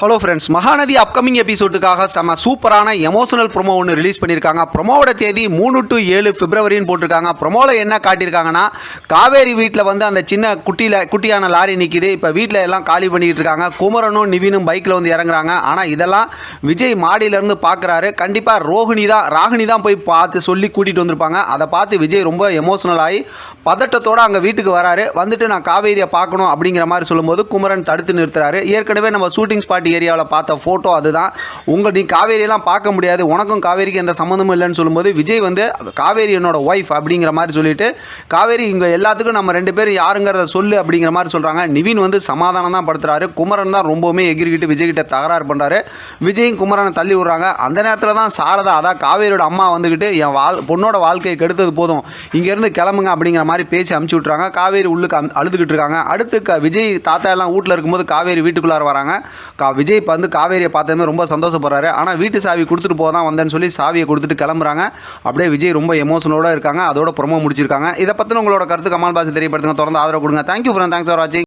Hello friends Mahanadi upcoming எபிசோடுக்காக செம சூப்பரான எமோஷனல் ப்ரோமோ ஒன்று ரிலீஸ் பண்ணியிருக்காங்க. ப்ரோமோவோட தேதி மூணு டு ஏழு பிப்ரவரின்னு போட்டிருக்காங்க. ப்ரொமோவில் என்ன காட்டியிருக்காங்கன்னா காவேரி வீட்டில் வந்து அந்த சின்ன குட்டியில் குட்டியான லாரி நிற்கிது இப்போ வீட்டில் எல்லாம் காலி பண்ணிக்கிட்டு இருக்காங்க. குமரனும் நிவினும் பைக்கில் வந்து இறங்குறாங்க. ஆனால் இதெல்லாம் விஜய் மாடியிலேருந்து பார்க்குறாரு கண்டிப்பாக ரோஹிணி தான் ராகினி தான் போய் பார்த்து சொல்லி கூட்டிகிட்டு வந்திருப்பாங்க. அதை பார்த்து விஜய் ரொம்ப எமோஷனல் ஆகி பதட்டத்தோடு அங்கே வீட்டுக்கு வராரு. வந்துட்டு நான் காவேரியை பார்க்கணும் அப்படிங்கிற மாதிரி சொல்லும்போது குமரன் தடுத்து நிறுத்துறாரு. ஏற்கனவே நம்ம ஷூட்டிங் ஸ்பாட் ஏரியாவில் பார்த்த ஃபோட்டோ அதுதான். உங்கள் நீ காவேரியெல்லாம் பார்க்க முடியாது. உனக்கும் காவேரிக்கு எந்த சம்மந்தமும் இல்லைன்னு சொல்லும்போது விஜய் வந்து காவேரி என்னோட ஒய்ஃப் அப்படிங்கிற மாதிரி சொல்லிட்டு காவேரி இங்கே எல்லாத்துக்கும் நம்ம ரெண்டு பேரும் யாருங்கிறத சொல்லு அப்படிங்கிற மாதிரி சொல்கிறாங்க நிவின் வந்து சமாதானம் தான் படுத்துறாரு. குமரன் தான் ரொம்பவுமே எகிரிக்கிட்டு விஜய்கிட்ட தகராறு பண்ணுறாரு விஜயும் குமரனை தள்ளி விடுறாங்க. அந்த நேரத்தில் தான் சாரதா அதான் காவேரியோட அம்மா வந்துக்கிட்டு என் வாழ் பொண்ணோட வாழ்க்கையை கெடுத்தது போதும். இங்கேருந்து கிளம்புங்க அப்படிங்கிற மாதிரி பேசி அமுச்சு விட்றாங்க காவேரி உள்ளுக்கு அழுதுகிட்டு இருக்காங்க. அடுத்து விஜய் தாத்தா எல்லாம் வீட்டில் இருக்கும்போது காவேரி வீட்டுக்குள்ளார வராங்க. கா விஜய் இப்போ வந்து காவேரியை பார்த்ததுமே ரொம்ப சந்தோஷப்படுறாரு. ஆனால் வீட்டு சாவி கொடுத்துட்டு போக தான் வந்தேன்னு சொல்லி சாவியை கொடுத்துட்டு கிளம்புறாங்க. அப்படியே விஜய் ரொம்ப எமோஷனோட இருக்காங்க. அதோட ப்ரொமோ முடிச்சிருக்காங்க. இதை பற்றின உங்களோட கருத்து கமால் பாசி தெரியப்படுத்துங்க. தொடர்ந்து ஆதரவு கொடுங்க. தேங்க்யூ ஃப்ரெண்ட் தேங்க்ஸ் ஃபார் வாட்சிங்